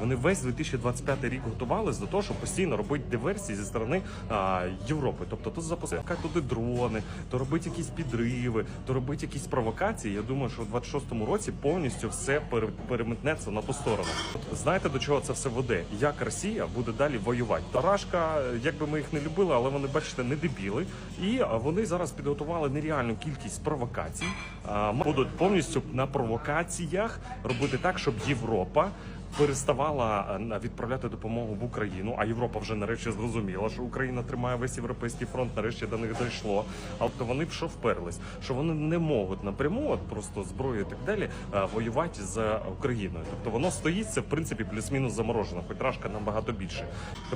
Вони весь 2025 рік готувалися до того, щоб постійно робити диверсії зі сторони а, Європи. Тобто тут запускати туди дрони, то робити якісь підриви, то робити якісь провокації. Я думаю, що в 26-му році повністю все пере- переметнеться на ту сторону. От Знаєте до чого це все веде? Як Росія буде далі воювати? Тарашка, як би ми їх не любили, але вони бачите, не дебіли, і вони зараз підготували нереальну кількість провокацій. А, Будуть повністю на провокаціях робити так, щоб Європа переставала е, відправляти допомогу в Україну. А Європа вже нарешті зрозуміла, що Україна тримає весь європейський фронт. Нарешті до них дійшло. А то вони в що вперлись, що вони не можуть напряму, от просто зброю і так далі, е, воювати з Україною. Тобто воно стоїть це в принципі плюс-мінус заморожено, хоч рашка набагато більше.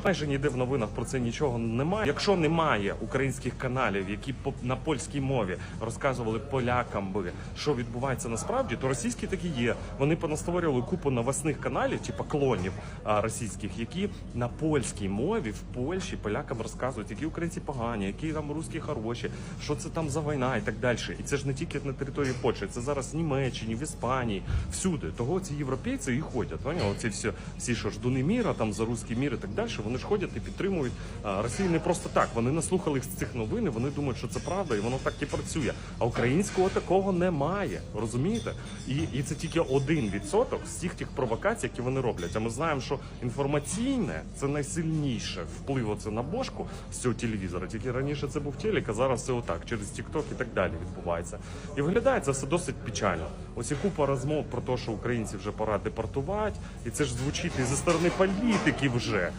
Майже ніде в новинах про це нічого немає. Якщо немає українських каналів, які на польській мові розказували полякам би, що відбувається насправді, то російські такі є. Вони понастворювали купу новосних каналів, типу клонів а, російських, які на польській мові в Польщі полякам розказують, які українці погані, які там русські хороші, що це там за війна і так далі. І це ж не тільки на території Польщі, це зараз в Німеччині, в Іспанії, всюди. Того ці європейці і ходять. Поняв? Оці всі, всі що ждуни міра, там за русський мір і так далі. Вони ж ходять і підтримують Росію не просто так. Вони наслухали з цих новин, і вони думають, що це правда, і воно так і працює. А українського такого немає. Розумієте? І, і це тільки один відсоток з всіх тих провокацій, які вони роблять. А ми знаємо, що інформаційне це найсильніше вплив оце на бошку з цього телевізора. Тільки раніше це був телек, а зараз це отак, через TikTok і так далі відбувається. І виглядає це все досить печально. Ось і купа розмов про те, що українців вже пора депортувати, і це ж звучить і зі сторони політиків вже.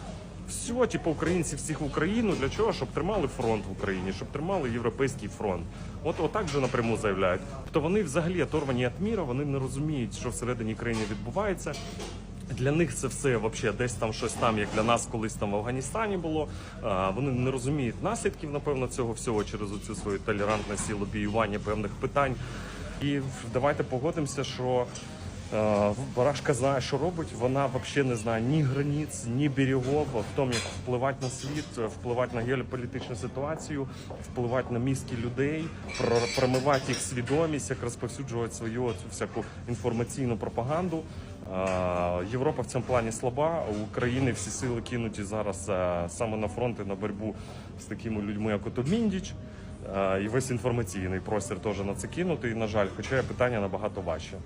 Все, типу, українці всіх в Україну для чого? Щоб тримали фронт в Україні, щоб тримали європейський фронт. От отак же напряму заявляють. Тобто вони взагалі оторвані від міра, вони не розуміють, що всередині країни відбувається. Для них це все вообще десь там щось там, як для нас колись там в Афганістані було. А, Вони не розуміють наслідків, напевно, цього всього через оцю свою толерантність і лобіювання певних питань. І давайте погодимося, що Барашка знає, що робить. Вона взагалі не знає ні границь, ні берегов, в тому, як впливати на світ, е, впливати на геополітичну ситуацію, впливати на мізки людей, про- промивати їх свідомість, як розповсюджувати свою цю всяку інформаційну пропаганду. Е, Європа в цьому плані слаба. України всі сили кинуті зараз е, саме на фронт і на боротьбу з такими людьми, як ото Міндіч. Е, І весь інформаційний простір теж на це кинутий, на жаль, хоча питання набагато важче.